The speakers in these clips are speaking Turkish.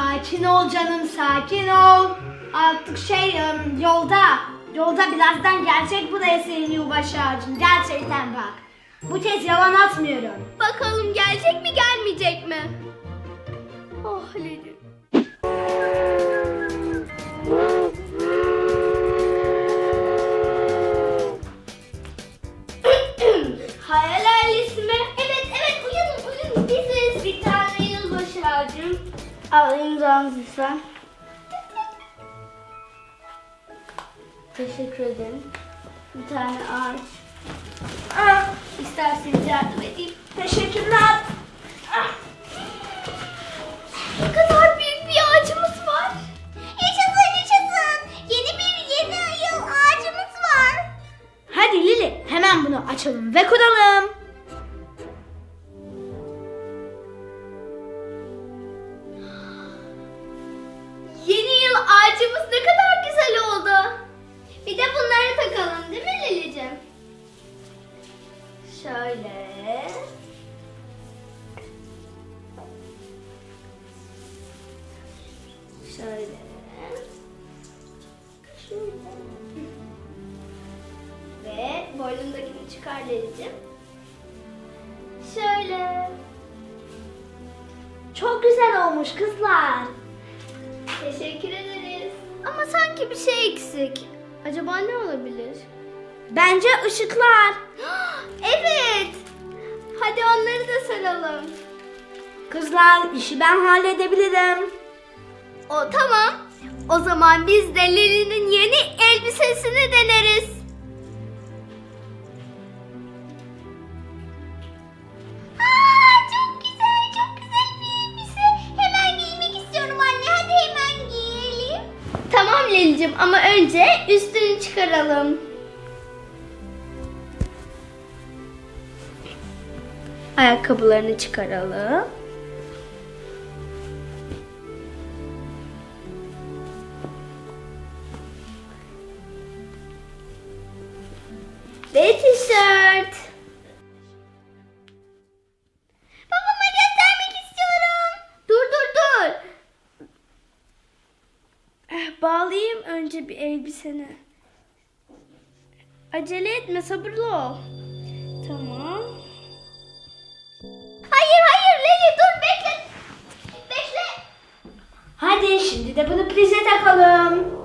Sakin ol canım sakin ol. Artık şey yolda. Yolda birazdan gelecek buraya senin yılbaşı ağacın. Gerçekten bak. Bu kez yalan atmıyorum. Bakalım gelecek mi gelmeyecek mi? Oh Halil'im. Al imzanızı lütfen. Teşekkür ederim. Bir tane ağaç. Ah, isterseniz yardım edeyim. Teşekkürler. Ah. Ne kadar büyük bir ağacımız var. Yaşasın yaşasın. Yeni bir yeni yıl ağacımız var. Hadi Lili hemen bunu açalım ve kuralım. Ağacımız ne kadar güzel oldu. Bir de bunları takalım değil mi Lili'cim? Şöyle. Şöyle. Şöyle. Ve boynundakini çıkar Lili'cim. Şöyle. Çok güzel olmuş kızlar. Teşekkür ederiz. Ama sanki bir şey eksik. Acaba ne olabilir? Bence ışıklar. evet. Hadi onları da saralım. Kızlar işi ben halledebilirim. O tamam. O zaman biz de Lili'nin yeni elbisesini deneriz. Lili'cim ama önce üstünü çıkaralım. Ayakkabılarını çıkaralım. Ve tişört. Bağlayayım önce bir elbiseni. Acele etme sabırlı ol. Tamam. Hayır hayır Leli dur bekle. Bekle. Hadi şimdi de bunu prize takalım.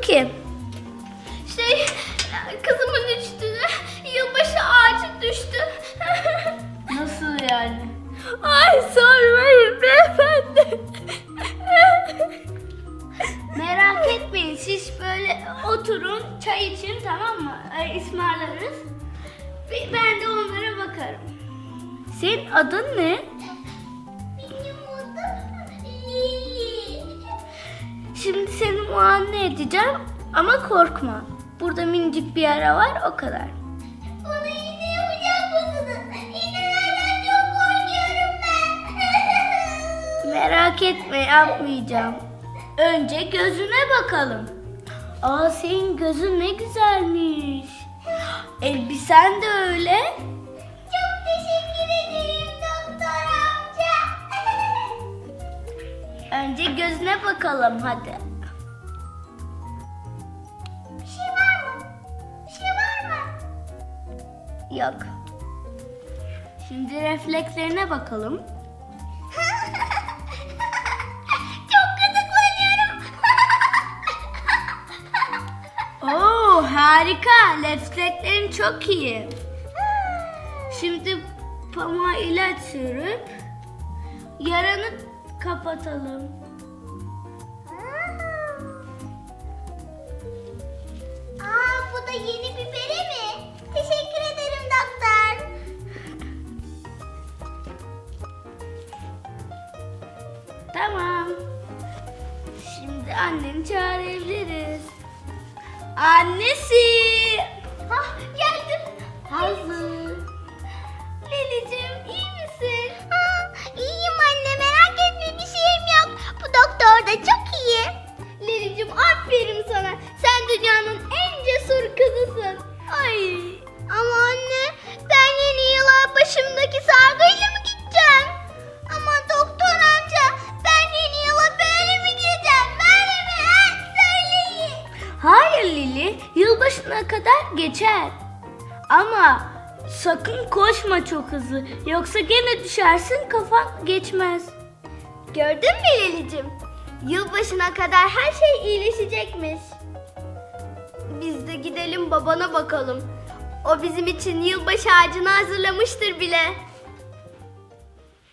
Oldu ki? Şey, kızımın üstüne yılbaşı ağacı düştü. Nasıl yani? Ay sormayın beyefendi. Merak etmeyin siz böyle oturun çay için tamam mı? Ee, ısmarlarız. Ben de onlara bakarım. Senin adın ne? Şimdi seni muayene edeceğim ama korkma. Burada minicik bir yara var o kadar. Bana iğne yapacak mısınız? İğnelerden çok korkuyorum ben. Merak etme yapmayacağım. Önce gözüne bakalım. Aa senin gözün ne güzelmiş. Elbisen de öyle. Önce gözüne bakalım hadi. Bir şey var mı? Bir şey var mı? Yok. Şimdi reflekslerine bakalım. çok gıdıklanıyorum. Oo harika. Reflekslerin çok iyi. Şimdi pamuğa ilaç sürüp yaranı kapatalım. Aa, bu da yeni bir bere mi? Teşekkür ederim doktor. Tamam. Şimdi anneni çağırabiliriz. Annesi. Ah geldim. Hazır. Yılbaşına kadar geçer. Ama sakın koşma çok hızlı. Yoksa gene düşersin kafan geçmez. Gördün mü Lelicim? Yılbaşına kadar her şey iyileşecekmiş. Biz de gidelim babana bakalım. O bizim için yılbaşı ağacını hazırlamıştır bile.